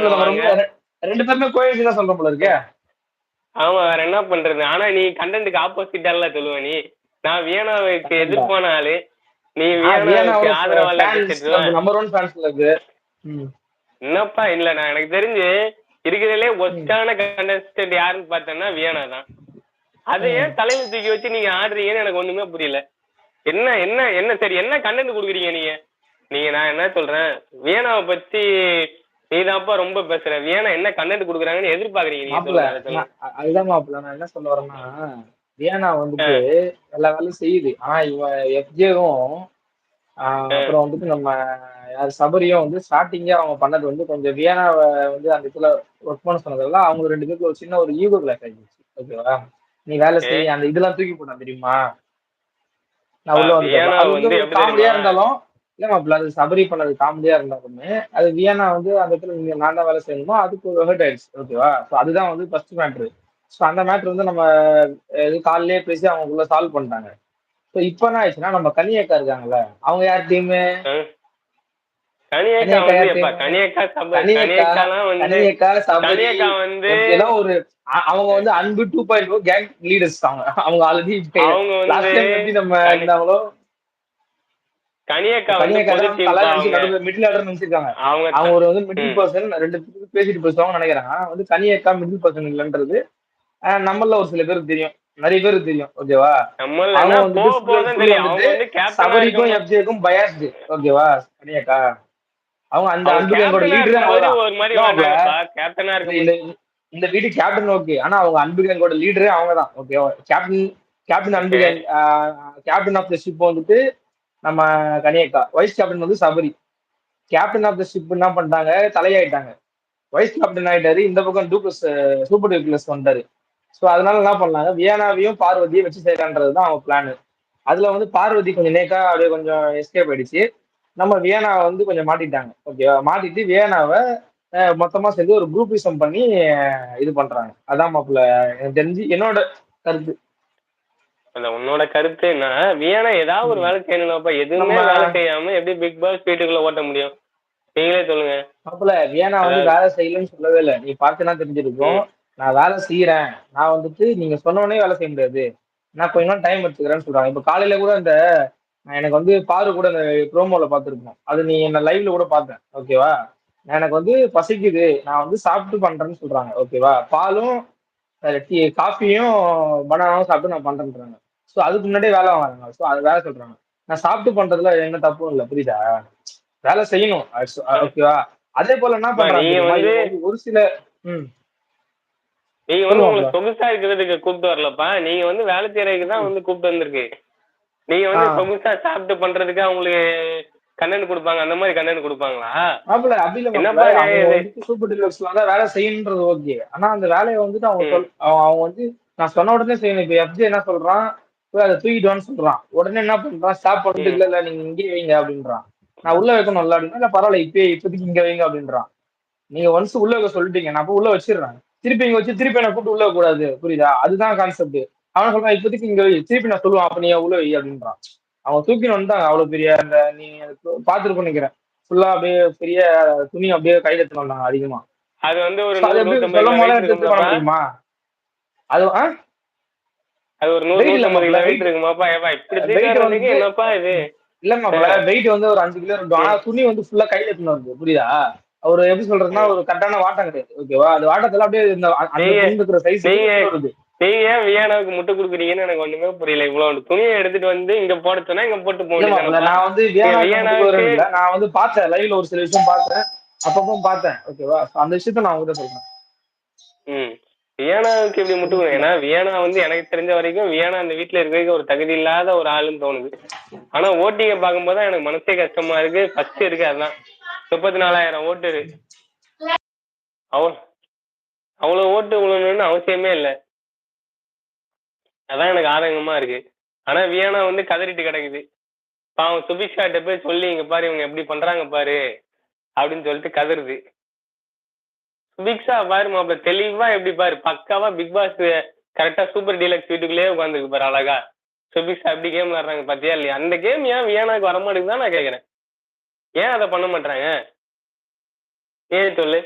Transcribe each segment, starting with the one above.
ரெ- ரெண்டு பேருமே கோயில் தான் சொல்றோம் போல இருக்கே. ஆமா வேற என்ன பண்றது? ஆனா நீ கண்டென்ட்டுக்கு ஆப்போசிட்டால சொல்லுவ நீ. நான் வியனாவுக்கு எதிர்ப்பான ஆளு. நீ வியனாவுக்கு ஆதரவா பேசிட்டு நம்பர் ஒன் ஃபேன்ஸ்ல இருக்கு. என்னப்பா இல்ல நான் எனக்கு தெரிஞ்சு இருக்கிறதுலே ஒஸ்டான கண்டஸ்டன்ட் யாருன்னு பார்த்தேன்னா வியனா தான். அதை ஏன் தலையில தூக்கி வச்சு நீங்க ஆடுறீங்கன்னு எனக்கு ஒண்ணுமே புரியல. என்ன என்ன என்ன சரி என்ன கண்டென்ட் கொடுக்குறீங்க நீங்க? நீங்க நான் என்ன சொல்றேன்? வியனாவை பத்தி நீதான்ப்பா ரொம்ப பேசுற. வியனா என்ன கண்டென்ட் கொடுக்குறாங்கன்னு எதிர்பார்க்கறீங்க அதுதான் மாப்பிள்ள நான் என்ன சொல்ல வரேன்னா வியனா வந்துட்டு எல்லா வேலையும் செய்யுது. ஆனா இவன் எஃப்ஜேவும் அப்புறம் வந்துட்டு நம்ம யார் சபரியும் வந்து ஸ்டார்டிங்கே அவங்க பண்ணது வந்து கொஞ்சம் வியனாவை வந்து அந்த இதுல ஒர்க் பண்ண சொன்னதெல்லாம் அவங்க ரெண்டு பேருக்கு ஒரு சின்ன ஒரு ஈகோ கிளாஸ் ஆயிடுச்சு. ஓகேவா நீ வேலை செய் அந்த இதெல்லாம் தூக்கி போட்டான் தெரியுமா? நான் உள்ள வந்து காமெடியா தெரியுமா? இருந்தாலும் இல்ல. மாப்பிள்ள அது சபரி பண்ணது காமெடியா இருந்தாலுமே அது வியனா வந்து அந்த இடத்துல நீங்க நான் தான் வேலை செய்யணுமோ அதுக்கு ஒரு ஹர்ட் ஆயிடுச்சு. ஓகேவா ஸோ அதுதான் வந்து ஃபர்ஸ்ட் மேட்ரு ஸோ அந்த மேட்ரு வந்து நம்ம இது காலையிலேயே பேசி அவங்களுக்குள்ள சால்வ் பண்ணிட்டாங்க. ஸோ இப்போ என்ன ஆயிடுச்சுன்னா நம்ம கனியக்கா இருக்காங்கல்ல அவங்க யார் டீமு அவங்க வந்து அன்பு டூ பாயிண்ட் கேங் லீடர்ஸ் அவங்க. அவங்க ஆல்ரெடி அவங்க நம்ம இருந்தாங்களோ கனியக்கா வந்து கனியக்கா பொது தான் டீம் தலை வச்சு அவங்க நடுவில் மிடில் ஆர்டர் நினைச்சிருக்காங்க. அவங்க ஒரு வந்து மிடில். பர்சன் ரெண்டு பேசிட்டு பேசுவாங்க நினைக்கிறாங்க வந்து கனியக்கா மிடில் பர்சன் இல்லைன்றது நம்மள ஒரு சில பேருக்கு தெரியும். நிறைய பேருக்கு தெரியும் ஓகேவா சபரிக்கும் எஃப்ஜேக்கும் பயாஸ்டு ஓகேவா கனியக்கா. அவங்க அந்த அன்புக்கு இந்த வீடு கேப்டன் ஓகே ஆனா அவங்க அன்பு கேங்கோட லீடரே அவங்க தான் okay captain captain Anbu captain of the ship வந்துட்டு நம்ம கனியக்கா வைஸ் கேப்டன் வந்து Sabari. Captain of the ship என்ன பண்ணிட்டாங்க? தலையாயிட்டாங்க. வைஸ் கேப்டன் ஆயிட்டாரு. இந்த பக்கம் டூப்ளஸ் சூப்பர் டூப்ளஸ் வந்தாரு ஸோ அதனால என்ன பண்ணாங்க? வியனாவையும் பார்வதியும் வச்சு செய்யலான்றது தான் அவங்க பிளான் அதுல வந்து பார்வதி கொஞ்சம் நேக்கா அப்படியே கொஞ்சம் எஸ்கேப் ஆயிடுச்சு. நம்ம வியனாவை வந்து கொஞ்சம் மாட்டிட்டாங்க ஓகேவா மாட்டிட்டு வியனாவை மொத்தமா சேர்ந்து ஒரு குரூப்பிசம் பண்ணி இது பண்றாங்க. அதான் மாப்பிள்ள எனக்கு தெரிஞ்சு என்னோட கருத்து. அந்த உன்னோட கருத்து என்ன? வியனா ஏதாவது ஒரு. வேலை செய்யணும்ப்பா எதுவுமே வேலை செய்யாம எப்படி பிக் பாஸ் வீட்டுக்குள்ள ஓட்ட முடியும்? நீங்களே சொல்லுங்க. மாப்பிள்ள வியனா வந்து வேலை செய்யலன்னு சொல்லவே இல்லை. நீ பார்த்துனா தெரிஞ்சிருக்கும். நான் வேலை செய்யறேன். நான் வந்துட்டு நீங்க சொன்ன உடனே வேலை செய்ய முடியாது. நான் கொஞ்ச நாள் டைம் எடுத்துக்கிறேன்னு சொல்றாங்க. இப்ப காலையில கூட நான் எனக்கு வந்து பாரு கூட இந்த ப்ரோமோல பார்த்துருப்போம் அது நீ என்ன லைவ்ல கூட பார்த்தேன். ஓகேவா எனக்கு வந்து பசிக்குது. நான் வந்து சாப்பிட்டு பண்றேன்னு சொல்றாங்க. ஓகேவா பாலும் டீ காஃபியும் பனானாவும் சாப்பிட்டு நான் பண்றேன்றாங்க ஸோ அதுக்கு முன்னாடியே வேலை வாங்குறாங்க. ஸோ அது வேலை சொல்றாங்க. நான் சாப்பிட்டு பண்றதுல எந்த தப்பும் இல்லை புரியுதா? வேலை செய்யணும். ஓகேவா? அதே போல என்ன பண்றாங்க? ஒரு சில ம். நீங்க வந்து. உங்களுக்கு சொகுசா இருக்கிறதுக்கு கூப்பிட்டு வரலப்பா. நீங்க வந்து வேலை செய்யறதுக்கு தான் வந்து கூப்பிட்டு வந்திருக்கு. நீங்க வந்து. சொகுசா சாப்பிட்டு பண்றதுக்கு அவங்களுக்கு கண்டென்ட் கொடுப்பாங்க அந்த மாதிரி கண்டென்ட் கொடுப்பாங்களா? மாப்பிள்ள அப்படி இல்ல சூப்பர் டீலக்ஸ்ல தான் வேலை செய்யணுன்றது ஓகே ஆனா அந்த வேலையை வந்துட்டு அவங்க சொல் அவங்க வந்து நான் சொன்ன உடனே செய்யணும். இப்ப எஃப்ஜி என்ன சொல்றான்? போய் அதை தூக்கிட்டு சொல்றான். உடனே என்ன பண்றான்? ஸ்டாப் பண்ணிட்டு. இல்ல இல்ல நீங்க இங்கே வைங்க அப்படின்றான். நான் உள்ள வைக்கணும்ல அப்படின்னா இல்ல பரவாயில்ல இப்பயே இப்போதைக்கு இங்க வைங்க அப்படின்றான். நீங்க ஒன்ஸ் உள்ள வைக்க சொல்லிட்டீங்க நான் அப்ப உள்ள வச்சிடுறேன். திருப்பி இங்க வச்சு திருப்பி என்ன கூப்பிட்டு உள்ள கூடாது புரியுதா? அதுதான் கான்செப்ட் அவன் சொல்றான் இப்போதைக்கு இங்க திருப்பி நான் சொல்லுவான் அப்ப நீ உள்ள வை அப்படின்றான். அவன் தூக்கின்னு வந்துட்டாங்க அவ்வளவு பெரிய அந்த நீ பாத்துருப்ப நினைக்கிறேன். ஃபுல்லா அப்படியே பெரிய துணி அப்படியே கையில எடுத்துட்டு வந்தாங்க அதிகமா. அது வந்து ஒரு எடுத்து இருக்குமாப்பா முடியுமா? அது ஆ? அது ஒரு நூறு நூத்தம்பது கிலோ வெயிட். இருக்குமாப்பா ஏப்பா இப்படி என்னப்பா இது? இல்ல மாப்பிள வெயிட் வந்து ஒரு அஞ்சு கிலோ இருக்கும் ஆனா துணி வந்து ஃபுல்லா கையில எடுத்துட்டு வருது புரியுதா? ஒரு எப்படி சொல்றதுன்னா ஒரு கரெக்டான வாட்டம் கிடையாது. ஓகேவா? அது வாட்டத்துல அப்படியே இந்த சைஸ் வருது. நீங்க ஏன் வியானாவுக்கு முட்டை கொடுக்குறீங்கன்னு எனக்கு ஒண்ணுமே புரியல. இவ்வளவு துணியை எடுத்துட்டு வந்து இங்க போட சொன்னா இங்க போட்டு போட்டு நான் வந்து நான் வந்து பார்த்தேன் லைவ்ல ஒரு சில விஷயம் பார்த்தேன். அப்பப்போ பார்த்தேன். ஓகேவா அந்த விஷயத்த நான் உங்ககிட்ட சொல்றேன். ம். வியானாவுக்கு இப்படி முட்டு ஏன்னா வியானா வந்து எனக்கு தெரிஞ்ச வரைக்கும் வியானா அந்த வீட்டுல இருக்கிறதுக்கு ஒரு தகுதி இல்லாத ஒரு ஆளுன்னு தோணுது. ஆனா ஓட்டிங்க பார்க்கும்போது எனக்கு மனசே கஷ்டமா இருக்கு. ஃபர்ஸ்ட் இருக்கு அதான் முப்பத்தி நாலாயிரம் ஓட்டு இருக்கு. அவ்வளோ அவ்வளவு ஓட்டு விழணும்னு அவசியமே இல்லை. அதான் எனக்கு ஆதங்கமா இருக்கு. ஆனா வியானா வந்து கதறிட்டு கிடக்குது. பாவம் சுபிக்ஷாட்ட போய் சொல்லி இங்க பாரு இவங்க எப்படி பண்றாங்க பாரு அப்படின்னு சொல்லிட்டு கதறுது. சுபிக்ஷா பாரு மாப்பிள்ள தெளிவா எப்படி பாரு பக்காவா பிக் பாஸ் கரெக்டா சூப்பர் டீலக்ஸ் வீட்டுக்குள்ளேயே உட்காந்துருக்கு பாரு அழகா. சுபிக்ஷா எப்படி கேம் விளாடுறாங்க பாத்தியா இல்லையா? அந்த கேம் ஏன் வியானாக்கு வரமாட்டேங்குது தான் நான் கேக்குறேன். ஏன் அதை பண்ண மாட்டாங்க ஏன் சொல்லு?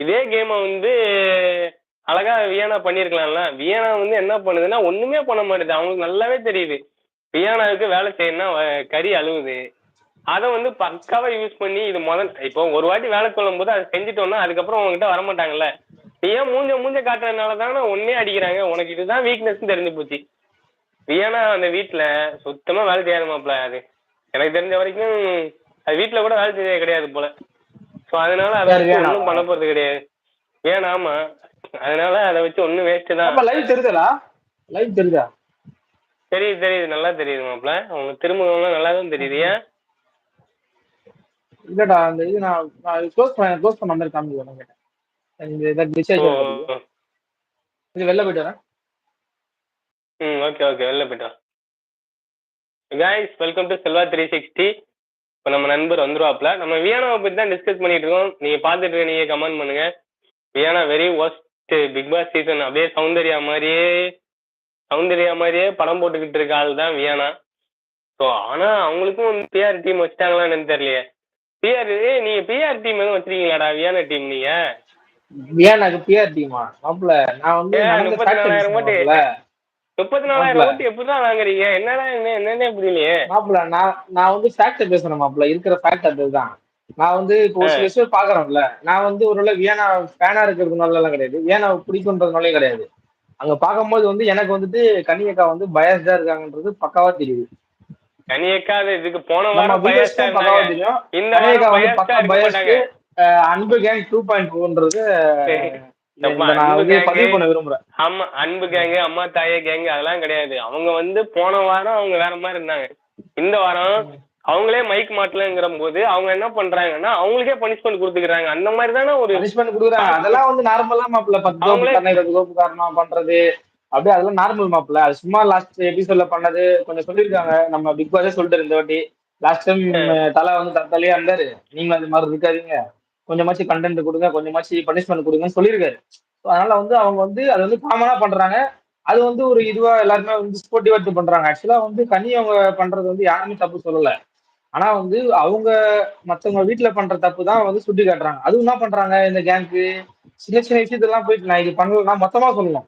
இதே கேமை வந்து அழகா வியானா பண்ணியிருக்கலாம்ல வியானா வந்து என்ன பண்ணுதுன்னா ஒண்ணுமே பண்ண மாட்டேது. அவங்களுக்கு நல்லாவே தெரியுது. வியானாவுக்கு வேலை செய்யணும்னா கறி அழுவுது. அதை வந்து பக்காவா யூஸ் பண்ணி இது முதல் இப்போ ஒரு வாட்டி வேலை சொல்லும் போது அதை செஞ்சுட்டோம்னா அதுக்கப்புறம் உங்ககிட்ட வரமாட்டாங்கல்ல. ஏன் மூஞ்ச மூஞ்ச காட்டுறதுனால தானே ஒன்னே அடிக்கிறாங்க. உனக்கு இதுதான் வீக்னஸ் தெரிஞ்சு போச்சு. வியானா அந்த வீட்டுல சுத்தமா வேலை செய்யாது மாப்பிள அது எனக்கு தெரிஞ்ச வரைக்கும் அது வீட்டுல கூட வேலை செய்யறது கிடையாது போல. சோ அதனால அதை? ஒன்றும் பண்ண போறது கிடையாது. வேணாம் ஆமா. அதனால அதை வச்சு ஒன்றும் வேஸ்ட் தான். அப்ப லைவ் தெரியுதா லைவ் தெரியுதா? தெரியுது தெரியுது. நல்லா தெரியுது மாப்பிள அவங்க திரும்பவும் நல்லா தான் தெரியுது. ஏன்? இல்லடா அந்த இது நான் நான் க்ளோஸ் பண்ண க்ளோஸ் பண்ண மாதிரி காமிக்க நான் கேட்டேன் இந்த இதை ஓ. இது வெளில போயிட்டு வரேன். ம் ஓகே ஓகே வெளில போயிட்டோம் guys welcome to Selva three sixty இப்போ நம்ம நண்பர் வந்துருவாப்ல நம்ம வியானாவை பற்றி தான் டிஸ்கஸ் பண்ணிட்டு இருக்கோம். நீங்கள் பார்த்துட்டு இருக்க நீங்கள் கமெண்ட் பண்ணுங்க. Viana very worst big boss season அப்படியே சௌந்தர்யா மாதிரியே சௌந்தர்யா மாதிரியே படம் போட்டுக்கிட்டு இருக்க ஆள் தான் வியானா. ஸோ ஆனால் அவங்களுக்கும் வந்து பிஆர் டீம் வச்சிட்டாங்களா என்னன்னு தெரியலையே. பிஆர் நீங்கள் பிஆர் டீம் எதுவும் வச்சிருக்கீங்களாடா? வியானா டீம் நீங்கள் வியானாக்கு பிஆர் டீமா மாப்பிள நான் வந்து முப்பத்தி நாலாயிரம் ஓட்டு. முப்பத்தி நாலாயிரம் ஓட்டு எப்படி தான் வாங்குறீங்க? என்னடா என்ன என்னன்னே புரியலையே. மாப்பிள நான் நான் வந்து ஃபேக்ட் பேசுறேன் மாப்பிள. இருக்கிற ஃபேக்ட் அதுதான் நான் வந்து இப்போ ஒரு சில விஷயம் பாக்குறேன்ல நான் வந்து ஒரு வியானா ஃபேனா இருக்கிறதுனால எல்லாம் கிடையாது. வியானா பிடிக்குன்றதுனாலே கிடையாது. அங்க பார்க்கும்போது வந்து எனக்கு வந்துட்டு கனியக்கா வந்து பயஸ்டா இருக்காங்கன்றது பக்காவா தெரியுது. கனியக்கா இதுக்கு போன வாரம் பயஸ்டா பக்காவா தெரியும். இந்த கனியக்கா வந்து பக்கா பயஸ்டு அன்பு கேங் டூ பாயிண்ட் விரும்புறேன். ஆமா அன்பு கேங்கு அம்மா தாயே கேங்கு அதெல்லாம் கிடையாது. அவங்க வந்து போன வாரம் அவங்க வேற மாதிரி இருந்தாங்க. இந்த வாரம் அவங்களே மைக் மாட்டலங்கிற போது அவங்க என்ன பண்றாங்கன்னா அவங்களுக்கே பனிஷ்மெண்ட் கொடுத்துக்கிறாங்க. அந்த மாதிரி தானே ஒரு பனிஷ்மெண்ட் கொடுக்குறாங்க. அதெல்லாம் வந்து நார்மலா மாப்பிள்ள பத்து கோப்பு அவங்களே- தண்ணி இருபது கோப்பு காரணம் பண்றது. அப்படியே அதெல்லாம் நார்மல் மாப்பிள்ள. அது சும்மா லாஸ்ட் எபிசோட்ல பண்ணது. கொஞ்சம் சொல்லியிருக்காங்க. நம்ம பிக் பாஸே சொல்லிட்டு இந்த வாட்டி. லாஸ்ட் டைம் தலை வந்து தத்தாலியா இருந்தாரு. நீங்க அது மாதிரி இருக்காதீங்க. கொஞ்சமாச்சு கண்டென்ட் கொடுங்க. கொஞ்சமாச்சு பனிஷ்மெண்ட் கொடுங்கன்னு சொல்லியிருக்காரு. அதனால வந்து அவங்க வந்து அது வந்து காமனா பண்றாங்க. அது வந்து ஒரு இதுவா எல்லாருமே வந்து ஸ்போர்ட்டிவா எடுத்து பண்றாங்க. ஆக்சுவலா வந்து கனி அவங்க பண்றது வந்து யாருமே தப்பு சொல்லல. ஆனா வந்து அவங்க மத்தவங்க வீட்டுல பண்ற தப்பு தான் வந்து சுட்டி காட்டுறாங்க. அதுவும் என்ன பண்றாங்க இந்த கேங்க்கு சின்ன சின்ன விஷயத்தெல்லாம் போயிட்டு நான் இது பண்ணலன்னா மொத்தமா சொல்லணும்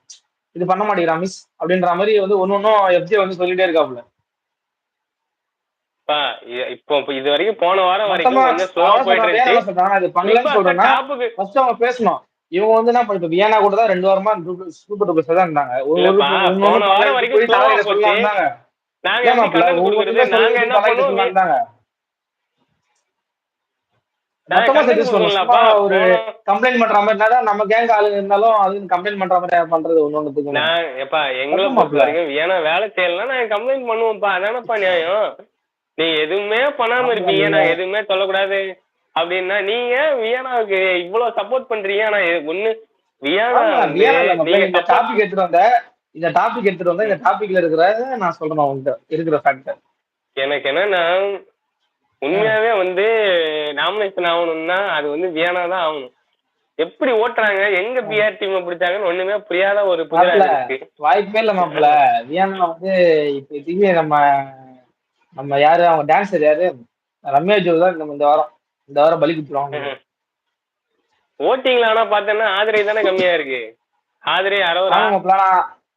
இது பண்ண மாட்டேங்கிறான் மிஸ் அப்படின்ற மாதிரி வந்து ஒன்னு ஒன்னும் எஃப்ஜி வந்து சொல்லிட்டே இருக்காப்புல. பா, இ- இப்போ இப்போ இது வரைக்கும் போன வாரம் வரைக்கும் பேசணும். இவங்க வந்து என்ன பண்ணிட்டு வியானா கூட தான் ரெண்டு வாரமா சூப்பர் டூப்பர் தான் இருந்தாங்க. ஒரு வாரம் வரைக்கும் ஒரு கம்ப்ளைண்ட் பண்ற மாதிரி இருந்தாதான் நம்ம கேங் ஆளுங்க இருந்தாலும் அது கம்ப்ளைண்ட் பண்ற மாதிரி பண்றது ஒண்ணுத்துக்கு நான் எப்பா எங்களை பொறுத்த. வரைக்கும் ஏன்னா வேலை செய்யலாம் நாங்க கம்ப்ளைண்ட் பண்ணுவோம்ப்பா அதானப்பா நியாயம்? நீங்க எதுவுமே பண்ணாம இருப்பீங்க நாங்க எதுவுமே சொல்லக்கூடாது. அப்படின்னா நீங்க வியானாவுக்கு இவ்வளவு சப்போர்ட் பண்றீங்க. ஆனா ஒண்ணு வியானா இந்த டாபிக் எடுத்துட்டு வந்த இந்த டாபிக்ல இருக்கிற நான் சொல்றேன் உங்ககிட்ட இருக்கிற ஃபேக்டர் எனக்கு என்னன்னா உண்மையாவே வந்து நாமினேஷன் ஆகணும்னா அது வந்து வியானா தான் ஆகணும். எப்படி ஓட்டுறாங்க எங்க பிஆர் டீம் பிடிச்சாங்கன்னு ஒண்ணுமே புரியாத ஒரு வாய்ப்பே இல்ல மாப்பிள்ள வியானா வந்து இப்ப இதுவே நம்ம நம்ம யாரு அவங்க டான்சர் யாரு? ரம்யா ஜோ தான் நம்ம இந்த வாரம் இந்த வாரம் பலி குத்துருவாங்க. ஓட்டிங்ல ஆனா பார்த்தேன்னா ஆதரை தானே கம்மியா இருக்கு. ஆதரை அறுபது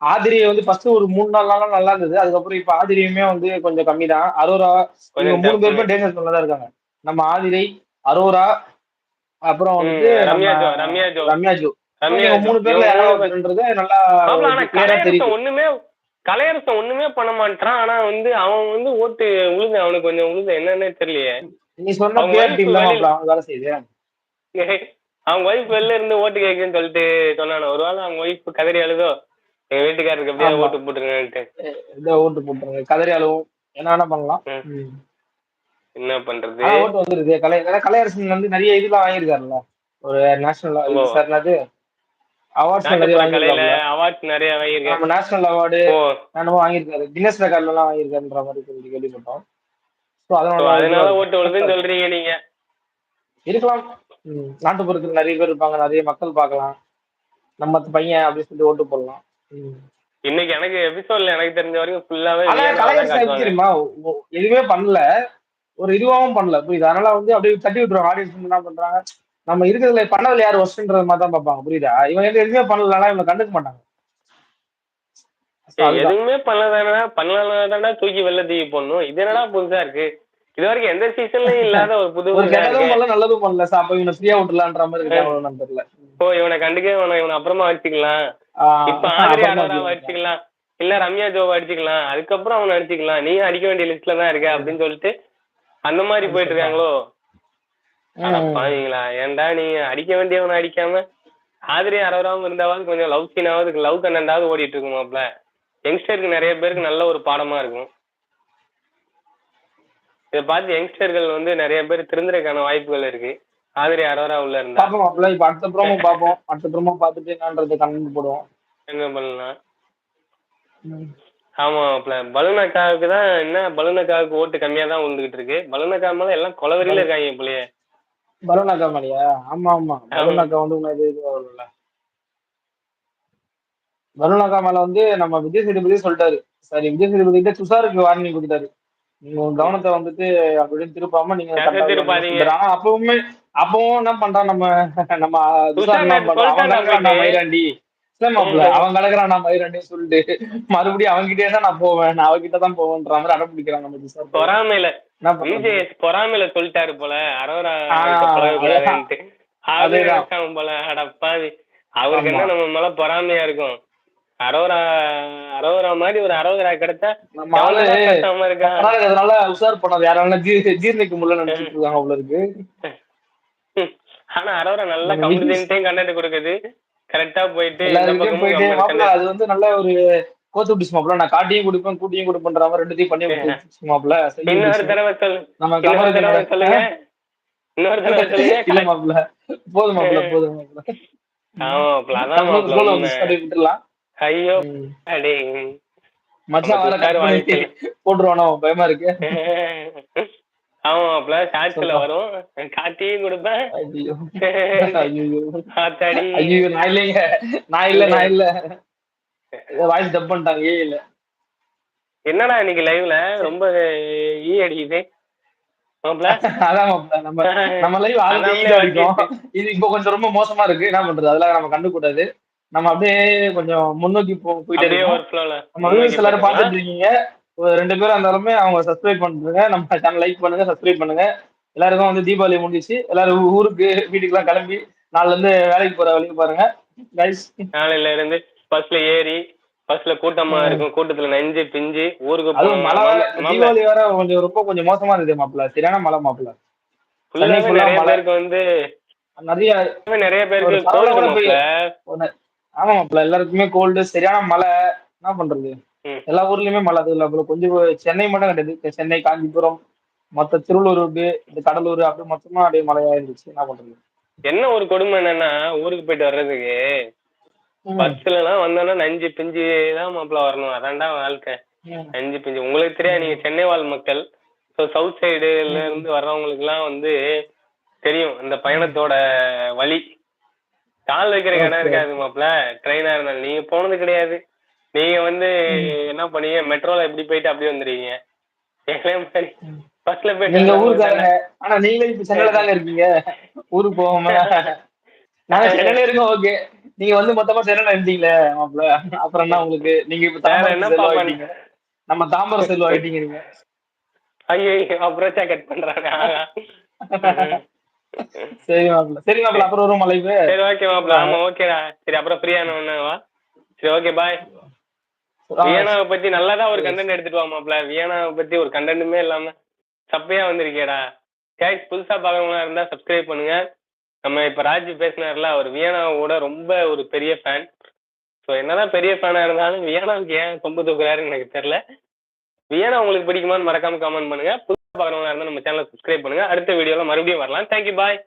ஆமா மாப்பிள்ள ஆனா ஆதிரி வந்து ஃபர்ஸ்ட் ஒரு மூணு நாலு நாளா நல்லா இருந்தது. அதுக்கப்புறம் இப்ப ஆதிரியுமே வந்து கொஞ்சம் கம்மி தான் அரோரா மூணு பேருமே. டேஞ்சர் தான் இருக்காங்க. நம்ம ஆதிரை அரோரா அப்புறம் வந்து Ramya Joe, Ramya Joe. Ramya Joe. மூணு பேர்ல யாராவது நல்லா ஒண்ணுமே கலையரசன் ஒண்ணுமே பண்ண மாட்டான் ஆனா வந்து அவன் வந்து ஓட்டு உழுது அவனுக்கு கொஞ்சம் உழுது என்னன்னே தெரியலையே. நீ சொன்ன வேலை செய்யுது. அவங்க ஒய்ஃப் வெளில இருந்து ஓட்டு கேக்குன்னு சொல்லிட்டு சொன்னானே. ஒருவேளை அவங்க ஒய்ஃப் கதறி அழுதோ? எங்க வீட்டுக்காரருக்கு அப்படியே. ஓட்டு போட்டுருங்கன்ட்டு இந்த ஓட்டு போட்டுருங்க கதறி அழுவும். என்ன வேணா பண்ணலாம். என்ன பண்றது? ஓட்டு வந்துருது. கலை கலையரசன் வந்து நிறைய இதெல்லாம் வாங்கியிருக்காருல்ல. ஒரு நேஷனல். சார் என்னது? அவார்ட்ஸ் நிறைய வாங்கியிருக்காரு அவார்ட்ஸ் நிறைய வாங்கியிருக்கேன் நம்ம நேஷனல் அவார்டு என்னமோ வாங்கியிருக்காரு. கின்னஸ் ரெக்கார்ட்ல எல்லாம் வாங்கியிருக்காருன்ற மாதிரி கேள்விப்பட்டோம். ஸோ so அதனால அதனால ஓட்டு விழுதுன்னு சொல்றீங்க நீங்க. இருக்கலாம். ம். நாட்டுப்புறத்துக்கு நிறைய பேர் இருப்பாங்க. நிறைய மக்கள் பார்க்கலாம். நம்ம பையன் அப்படின்னு சொல்லிட்டு ஓட்டு போடலாம். இன்னைக்கு எனக்கு எபிசோட்ல எனக்கு தெரிஞ்ச வரைக்கும் ஃபுல்லாவே தெரியுமா எதுவுமே பண்ணல. ஒரு இதுவாவும் பண்ணல. புரியுது? அதனால வந்து அப்படியே தட்டி விட்டுருவாங்க. ஆடியன்ஸ் என்ன பண்றாங்க? நம்ம இருக்கிறதுல பண்ணதுல யார்? ஒஸ்ட்ன்ற மாதிரி தான் பார்ப்பாங்க. புரியுதா? இவன் எது எதுவுமே பண்ணலனா இவங்க கண்டுக்க மாட்டாங்க. எதுவுமே பண்ணலதானடா பண்ணலதானடா தூக்கி வெளில தூக்கி போடணும். இது என்னடா புதுசா இருக்கு? இது வரைக்கும் எந்த சீசன்லயும் இல்லாத ஒரு புது இருக்கு. பண்ணல நல்லதும் பண்ணல. சார் அப்ப இவனை ஃப்ரீயா விட்டுலான்ற மாதிரி இருக்காங்க தெரியல. ஓ இவனை கண்டுக்கவே வேணாம். இவனை அப்புறமா வச்சுக்கலாம் ஆஹ் இப்ப ஆதிரி அப்படி அடிச்சுக்கலாம். இல்ல ரம்யா ஜோவை அடிச்சுக்கலாம். அதுக்கப்புறம் அவனை அடிச்சுக்கலாம். நீ அடிக்க வேண்டிய லிஸ்ட்ல தான் இருக்க அப்படின்னு சொல்லிட்டு அந்த மாதிரி போயிட்டு இருக்காங்களோ. பாவீங்களா. ஏன்டா நீ அடிக்க வேண்டியவனை அடிக்காம? ஆதிரி அரோராவும் இருந்தாவது கொஞ்சம் லவ் சீனாவது லவ் கண்டென்டாவது ஓடிட்டு இருக்குமாப்ல யங்ஸ்டருக்கு நிறைய பேருக்கு நல்ல ஒரு பாடமா இருக்கும். இதை பார்த்து யங்ஸ்டர்கள் வந்து நிறைய பேர் திருந்துறதுக்கான வாய்ப்புகள் இருக்கு. ஆதிரி அரோரா உள்ள இருந்தா. பாப்போம் மாப்பிள்ள இப்ப அடுத்த ப்ரோமோ பாப்போம். அடுத்த ப்ரோமோ பார்த்துட்டு என்னன்றது கமெண்ட் போடுவோம். என்ன பண்ணலாம் ஆமா மாப்ள பலூனக்காவுக்கு தான் என்ன? பலூனக்காவுக்கு ஓட்டு கம்மியா தான் விழுந்துகிட்டு இருக்கு. பலூனக்கா மேல எல்லாம் கொலவெறியில இருக்காங்க இப்பலையே பலூனாக்கா மாதிரியா ஆமா ஆமா. பலூனாக்கா வந்து உனக்கு இது வரல பலூனாக்கா மேல வந்து நம்ம விஜய் சேதுபதி சொல்லிட்டாரு. சரி விஜய் சேதுபதி கிட்ட துஷாருக்கு வார்னிங் கொடுத்தாரு நீங்க உங்க கவனத்தை வந்துட்டு அப்படின்னு திருப்பாம நீங்க அப்பவுமே அப்பவும் என்ன பண்றான் நம்ம நம்ம அவன் கலக்குறான் நான் மயிராண்டி சொல்லிட்டு. மறுபடியும் அவன்கிட்டயே தான் நான் போவேன். நான் அவகிட்ட தான் போவேன்ற மாதிரி அடம் பிடிக்கிறான் நம்ம துஷார் பொறாமையில. பொறாமையில சொல்லிட்டாரு போல. அரோரா போல அடப்பாவி அவருக்கு என்ன. நம்ம மேல பொறாமையா இருக்கும்? அரோரா அரோரா மாதிரி ஒரு கிடைச்சா பேசாம இருக்கான் அதனால உஷார் பண்ணாது யாரால ஜீரணிக்க முடியல நினைச்சிட்டு இருக்காங்க அவ்வளவு இருக்கு. ஆனா அரோரா நல்லா கம்பெனிட்டையும் கண்டென்ட் கொடுக்குது. கரெக்டா போயிட்டு போயிட்டு அது வந்து நல்ல ஒரு கோத்து பிடிச்சு மாப்பிள்ள நான் காட்டியும் கொடுப்பேன் கூட்டியும் கொடுப்பேன்ற மாதிரி ரெண்டுத்தையும் பண்ணி செய்ய இன்னொரு. தடவை சொல்லு. நம்ம இன்னொரு தடவை சொல்லுங்க. இன்னொரு தடவை சொல்லுங்க. இல்ல மாப்பிள்ள போதும் மாப்பிள்ள போதும் மாப்பிள, மாப்பிள ஐயோ மச்சான். போட்டுருவானோ? பயமா இருக்கு. ஆமா மாப்பிள. ஷார்ட்ஸ்ல வரும். காட்டியும் கொடுப்பேன். ஆத்தாடி. ஐயோ நான் இல்லைங்க. நான் இல்ல நான் இல்ல. வாய்ஸ் டப் பண்ணிட்டாங்க. ஏ இல்ல? என்னடா இன்னைக்கு லைவ்ல ரொம்ப ஈ அடிக்குது. மாப்பிள. அதான் மாப்பிள்ள நம்ம நம்ம லைவ் ஆல்ரெடி அதான் ஈஸியா அடிக்கும். இது இப்போ கொஞ்சம் ரொம்ப மோசமா இருக்கு. என்ன பண்றது? அதெல்லாம் நம்ம கண்டுக்கூடாது. நம்ம அப்படியே கொஞ்சம் முன்னோக்கி போயிட்டே இருக்கோம். நம்ம எல்லாரும் பார்த்துட்டு இருக்கீங்க. ரெண்டு பேரும் இருந்தாலுமே அவங்க சப்ஸ்கிரைப் பண்ணுங்க. நம்ம சேனல் லைக் பண்ணுங்க சப்ஸ்கிரைப் பண்ணுங்க. எல்லாருக்கும் வந்து தீபாவளி முடிஞ்சிச்சு. எல்லாரும் ஊருக்கு வீட்டுக்குலாம் கிளம்பி நாளைல இருந்து வேலைக்கு போற வழிக்கு பாருங்க. கைஸ் நாளையில இருந்து பஸ்ல ஏறி பஸ்ல கூட்டமா இருக்கும். கூட்டத்துல நெஞ்சு பிஞ்சு ஊருக்கு மழை தீபாவளி வேற கொஞ்சம் ரொம்ப கொஞ்சம் மோசமா இருந்தது மாப்பிள்ள சரியான மழை மாப்பிள்ள நிறைய. பேருக்கு வந்து நிறைய நிறைய பேருக்கு ஆமா மாப்பிள்ள எல்லாருக்குமே கோல்டு சரியான மழை. என்ன பண்றது. எல்லா ஊர்லயுமே மழை அது இல்ல அப்புறம் கொஞ்சம் சென்னை மட்டும் கிடையாது. சென்னை காஞ்சிபுரம் மொத்த திருவள்ளூர் இந்த கடலூர் அப்படி மொத்தமா அப்படியே மழையா இருந்துச்சு என்ன பண்றது? என்ன ஒரு கொடுமை என்னன்னா ஊருக்கு போயிட்டு வர்றதுக்கு. பஸ்ல எல்லாம் வந்தோம்னா நஞ்சு பிஞ்சு தான் மாப்பிள வரணும். அதான்டா வாழ்க்கை. நஞ்சு பிஞ்சு. உங்களுக்கு தெரியாது நீங்க சென்னை வாழ் மக்கள். ஸோ சவுத் சைடுல இருந்து வர்றவங்களுக்கு எல்லாம் வந்து தெரியும் இந்த பயணத்தோட வழி. கால் வைக்கிற இடம். இருக்காது மாப்பிள. ட்ரெயினா இருந்தாலும் நீங்க போனது கிடையாது. நீங்க வந்து என்ன பண்ணீங்க? மெட்ரோல எப்படி போயிட்டு அப்படியே மாதிரி பஸ்ல போயிட்டு நீங்க ஊருக்காரங்க. ஆனா நீங்களே இப்ப சென்னையில தாங்க இருக்கீங்க? ஊருக்கு போகாம. நாங்க சென்னையில இருக்கோம் ஓகே நீங்க வந்து மொத்தமா சென்னையில இருந்தீங்களே மாப்பிள்ள. அப்புறம் என்ன உங்களுக்கு? நீங்க இப்ப தாம்பரம் என்னப்பா செல்வம் பண்ண- ஆயிட்டீங்க. நம்ம தாம்பரம் செல்வம் ஆயிட்டீங்க நீங்க. ஐயோ அப்புறம் கட் பண்றாங்க. சரி மாப்பிள்ள. அப்புறம் வரும் லைவ் சரி ஓகே மாப்பிள ஆமா ஓகேடா சரி அப்புறம் ஃப்ரீயான ஒண்ணு வா. சரி ஓகே பாய் வியனாவை பத்தி நல்லாதான் ஒரு கண்டென்ட் எடுத்துட்டு வா மாப்ள வியனாவை பத்தி ஒரு கண்டென்ட்டுமே இல்லாம சப்பையா வந்திருக்கேடா கேஸ் புதுசா பாக்குறவங்களா இருந்தா சப்ஸ்கிரைப் பண்ணுங்க. நம்ம இப்ப ராஜி பேசினார்ல அவர் வியனாவோட ரொம்ப ஒரு பெரிய ஃபேன் ஸோ என்னதான் பெரிய ஃபேனா இருந்தாலும் வியனாவுக்கு ஏன் கொம்பு தூக்குறாருன்னு எனக்கு தெரியல. வியனா உங்களுக்கு பிடிக்குமான்னு மறக்காம கமெண்ட் பண்ணுங்க. புதுசா பாக்குறவங்களா இருந்தா நம்ம சேனலை சப்ஸ்கிரைப் பண்ணுங்க. அடுத்த வீடியோல மறுபடியும் வரலாம். Thank you bye